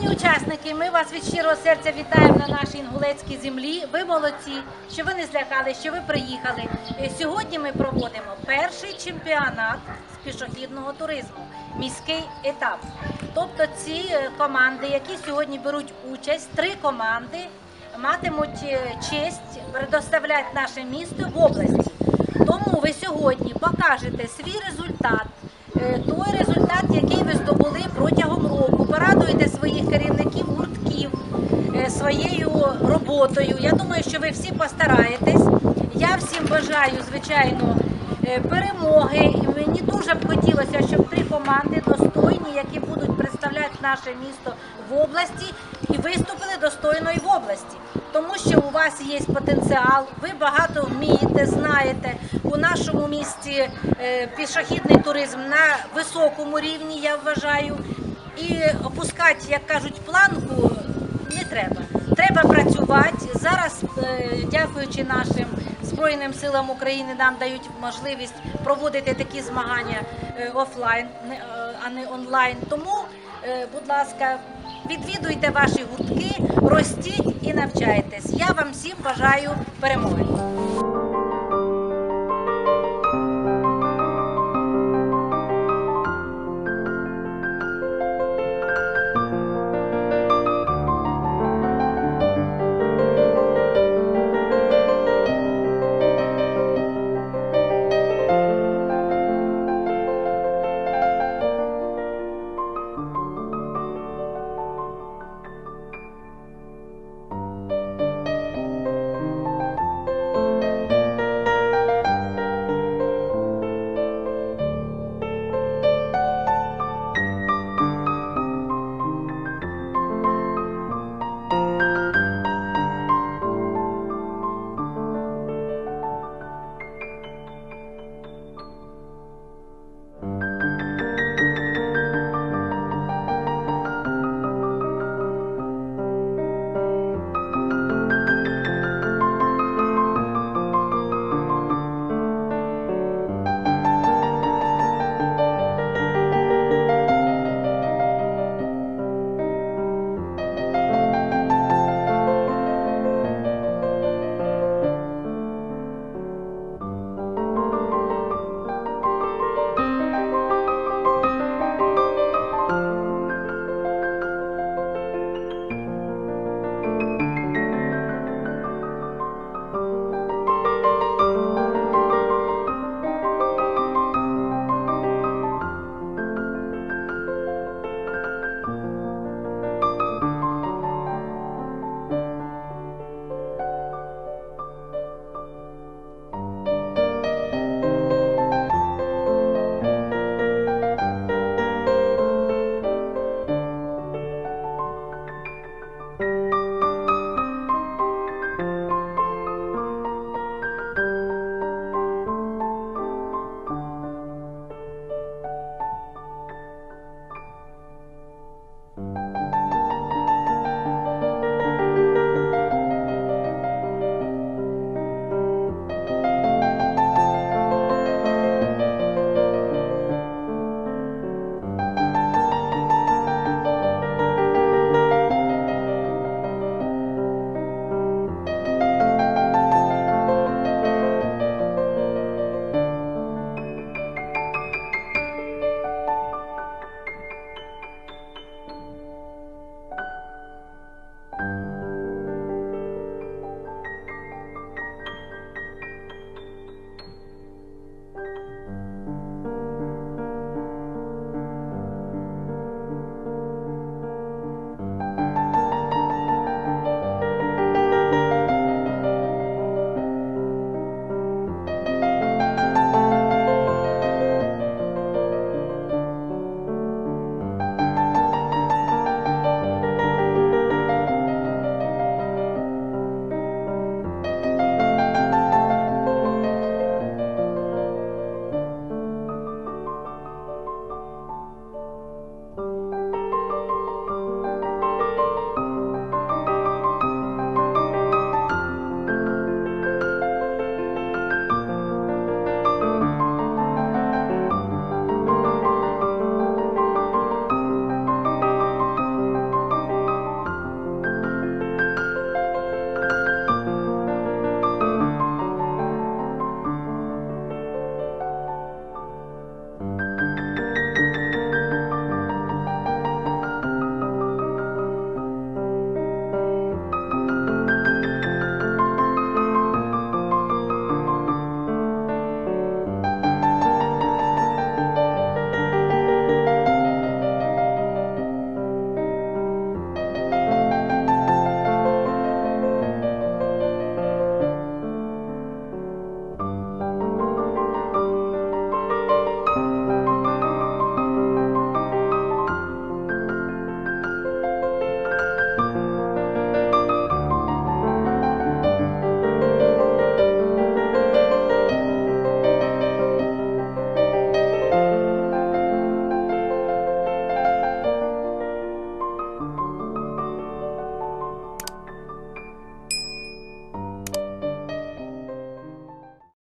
учасники, ми вас від щирого серця вітаємо на нашій інгулецькій землі. Ви молодці, що ви не злякали, що ви приїхали. Е, Сьогодні ми проводимо перший чемпіонат з пішохідного туризму, міський етап. Тобто ці е, команди, які сьогодні беруть участь, три команди матимуть е, честь предоставляти наше місто в області. Тому ви сьогодні покажете свій результат, ви всі постараєтесь. Я всім бажаю, звичайно, е, перемоги. І мені дуже б хотілося, щоб три команди достойні, які будуть представляти наше місто в області, і виступили достойно і в області. Тому що у вас є потенціал, ви багато вмієте, знаєте. У нашому місті е, пішохідний туризм на високому рівні, я вважаю. І опускати, як кажуть, планку дякуючи нашим Збройним силам України, нам дають можливість проводити такі змагання е, офлайн, е, а не онлайн. Тому, е, будь ласка, відвідуйте ваші гуртки, ростіть і навчайтесь. Я вам всім бажаю перемоги.